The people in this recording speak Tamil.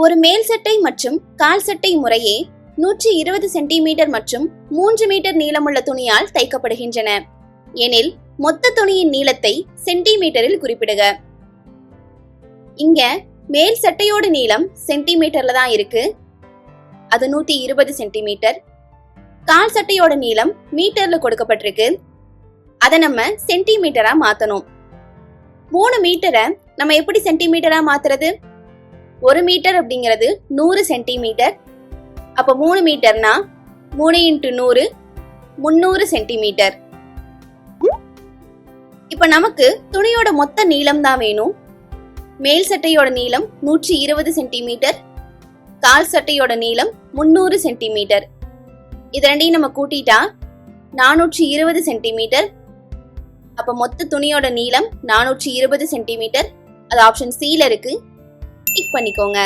ஒரு மேல் சட்டை மற்றும் கால் சட்டை முறையே நூற்றி இருபது சென்டிமீட்டர் மற்றும் மூன்று மீட்டர் நீளமுள்ள துணியால் தைக்கப்படுகின்றன. எனில் மொத்த துணியின் நீளத்தை சென்டிமீட்டரில் குறிப்பிடுக. இங்க மேல் சட்டையோட நீளம் சென்டிமீட்டர்ல தான் இருக்கு. அது நூத்தி இருபது சென்டிமீட்டர். கால் சட்டையோட நீளம் மீட்டர்ல கொடுக்கப்பட்டிருக்கு. அதை நம்ம சென்டிமீட்டரா மாத்தணும். மூணு மீட்டரை நம்ம எப்படி சென்டிமீட்டரா மாத்துறது? ஒரு மீட்டர் அப்படிங்கிறது நூறு சென்டிமீட்டர். அப்போ மூணு மீட்டர்னா மூணு இன்ட்டு நூறு முந்நூறு சென்டிமீட்டர். இப்ப நமக்கு துணியோட மொத்த நீளம் தான் வேணும். மேல் சட்டையோட நீளம் நூற்றி இருபது சென்டிமீட்டர். கால் சட்டையோட நீளம் முந்நூறு சென்டிமீட்டர். இது ரெண்டையும் நம்ம கூட்டிட்டா நானூற்றி இருபது சென்டிமீட்டர். அப்போ மொத்த துணியோட நீளம் நானூற்றி இருபது சென்டிமீட்டர். அது ஆப்ஷன் சியில் இருக்குது டிக் பண்ணிக்கோங்க.